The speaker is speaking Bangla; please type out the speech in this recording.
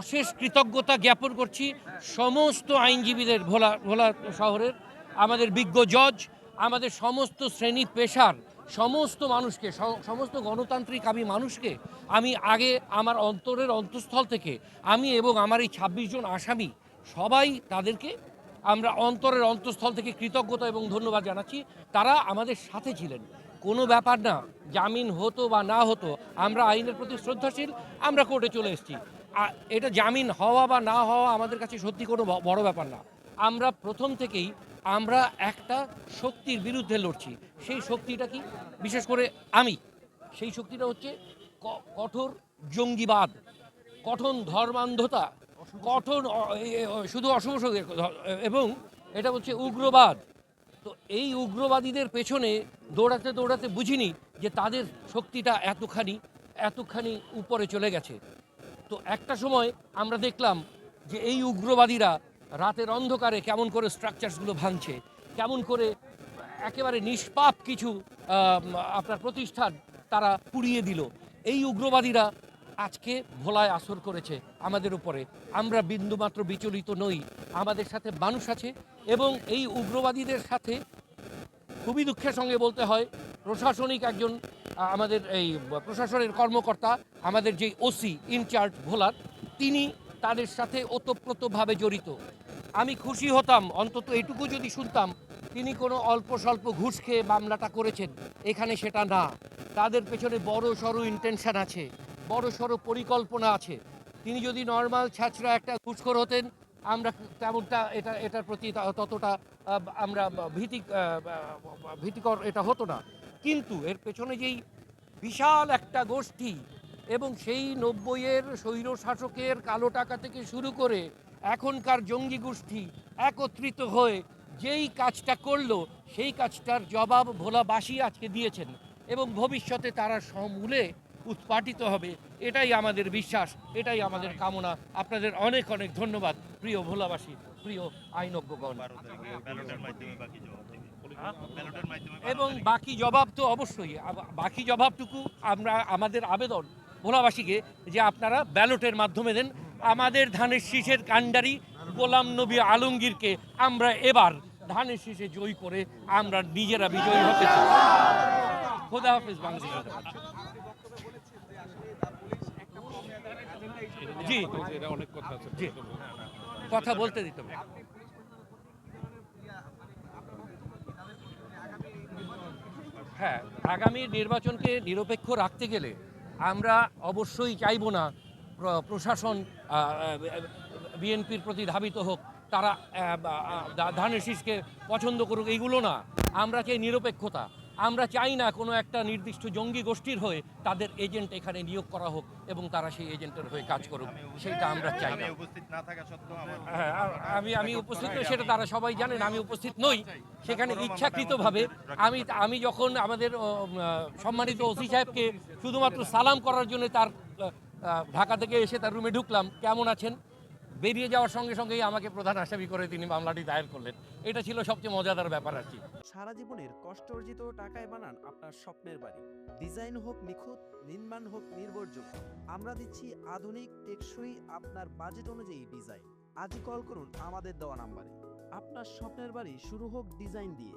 অশেষ কৃতজ্ঞতা জ্ঞাপন করছি সমস্ত আইনজীবীদের ভোলা ভোলা শহরের, আমাদের বিজ্ঞ জজ, আমাদের সমস্ত শ্রেণি পেশার, সমস্ত মানুষকে সমস্ত গণতান্ত্রিক আমি মানুষকে, আমি আগে আমার অন্তরের অন্তঃস্থল থেকে আমি এবং আমার এই ছাব্বিশ জন আসামি, সবাই তাদেরকে আমরা অন্তরের অন্তঃস্থল থেকে কৃতজ্ঞতা এবং ধন্যবাদ জানাচ্ছি। তারা আমাদের সাথে ছিলেন। কোনো ব্যাপার না, জামিন হতো বা না হতো, আমরা আইনের প্রতি শ্রদ্ধাশীল, আমরা কোর্টে চলে এসেছি। এটা জামিন হওয়া বা না হওয়া আমাদের কাছে সত্যি কোনো বড় ব্যাপার না। আমরা প্রথম থেকেই আমরা একটা শক্তির বিরুদ্ধে লড়ছি। সেই শক্তিটা কি? বিশেষ করে আমি। সেই শক্তিটা হচ্ছে কঠোর জঙ্গিবাদ। কঠোর ধর্মান্ধতা। কঠোর শুধু অশুভ এবং এটা হচ্ছে উগ্রবাদ। তো এই উগ্রবাদীদের পেছনে দৌড়াতে দৌড়াতে বুঝিনি যে তাদের শক্তিটা এতখানি এতখানি উপরে চলে গেছে। তো একটা সময় আমরা দেখলাম যে এই উগ্রবাদীরা রাতের অন্ধকারে কেমন করে স্ট্রাকচারসগুলো ভাঙছে, কেমন করে একেবারে নিষ্পাপ কিছু আপনার প্রতিষ্ঠান তারা পুড়িয়ে দিল। এই উগ্রবাদীরা আজকে ভোলায় আসর করেছে আমাদের উপরে। আমরা বিন্দুমাত্র বিচলিত নই, আমাদের সাথে মানুষ আছে এবং এই উগ্রবাদীদের সাথে খুবই দুঃখের সঙ্গে বলতে হয়, প্রশাসনিক একজন আমাদের এই প্রশাসনের কর্মকর্তা, আমাদের যে ওসি ইনচার্জ ভোলার, তিনি তাদের সাথে ওতপ্রোতভাবে জড়িত। আমি খুশি হতাম, অন্তত এটুকু যদি শুনতাম, তিনি কোনো অল্প স্বল্প ঘুষ খেয়ে মামলাটা করেছেন, এখানে সেটা না। তাদের পেছনে বড় সড়ো ইন্টেনশন আছে, বড় সড়ো পরিকল্পনা আছে। তিনি যদি নর্মাল ছাত্রা একটা ঘুষখোর হতেন, আমরা তেমনটা এটা, এটার প্রতি ততটা আমরা ভীতি ভীতিকর এটা হতো না। কিন্তু এর পেছনে যেই বিশাল একটা গোষ্ঠী এবং সেই নব্বইয়ের স্বৈর শাসকের কালো টাকা থেকে শুরু করে এখনকার জঙ্গি গোষ্ঠী একত্রিত হয়ে যেই কাজটা করল, সেই কাজটার জবাব ভোলাবাসী আজকে দিয়েছেন এবং ভবিষ্যতে তারা সমূলে উৎপাটিত হবে। এটাই আমাদের বিশ্বাস, এটাই আমাদের কামনা। আপনাদের অনেক অনেক ধন্যবাদ, প্রিয় ভোলাবাসী, প্রিয় আইনজ্ঞগণ। মাধ্যমে এবং বাকি জবাব তো অবশ্যই। বাকি জবাবটুকু আমরা আমাদের আবেদন ভোলাবাসীকে যে আপনারা ব্যালটের মাধ্যমে দেন। আমাদের ধানের শীষের কাণ্ডারি গোলাম নবী আলমগীরকে আমরা এবার ধানের শীষে জয়ী করে আমরা নিজেরা বিজয়ী হতে চাই। খোদা হাফিজ বাংলাদেশ। জি। অনেক কথা জি। কথা বলতে দিতে হবে। হ্যাঁ আগামী নির্বাচনকে নিরপেক্ষ রাখতে গেলে আমরা অবশ্যই চাইব না প্রশাসন বিএনপির প্রতি ধাবিত হোক, তারা ধানের শীষকে পছন্দ করুক, এইগুলো না। আমরা চাই নিরপেক্ষতা। আমরা চাই না কোনো একটা নির্দিষ্ট জঙ্গি গোষ্ঠীর হয়ে তাদের এজেন্ট এখানে নিয়োগ করা হোক এবং তারা সেই এজেন্টের হয়ে কাজ করুক। সেটা আমরা চাই আমি না সত্ত্বেও আমার হ্যাঁ, আমি আমি উপস্থিত নই সেটা তারা সবাই জানেন আমি উপস্থিত নই। সেখানে ইচ্ছাকৃতভাবে আমি আমি যখন আমাদের সম্মানিত ওসি সাহেবকে শুধুমাত্র সালাম করার জন্য তার ঢাকা থেকে এসে তার রুমে ঢুকলাম কেমন আছেন? বেরিয়ে যাওয়ার সঙ্গে সঙ্গেই আমাকে প্রধান আসামি করে তিনি মামলাটি দায়ের করলেন। এটা ছিল সবচেয়ে মজাদার ব্যাপার আর কি। সারা জীবনের কষ্ট অর্জিত টাকায় বানান আপনার স্বপ্নের বাড়ি। ডিজাইন হোক নিখুঁত, নির্মাণ হোক নির্ভরযোগ্য, আমরা দিচ্ছি আধুনিক, টেকসই আপনার বাজেট অনুযায়ী ডিজাইন। আজই কল করুন আমাদের দেওয়া নাম্বারে। আপনার স্বপ্নের বাড়ি শুরু হোক ডিজাইন দিয়ে।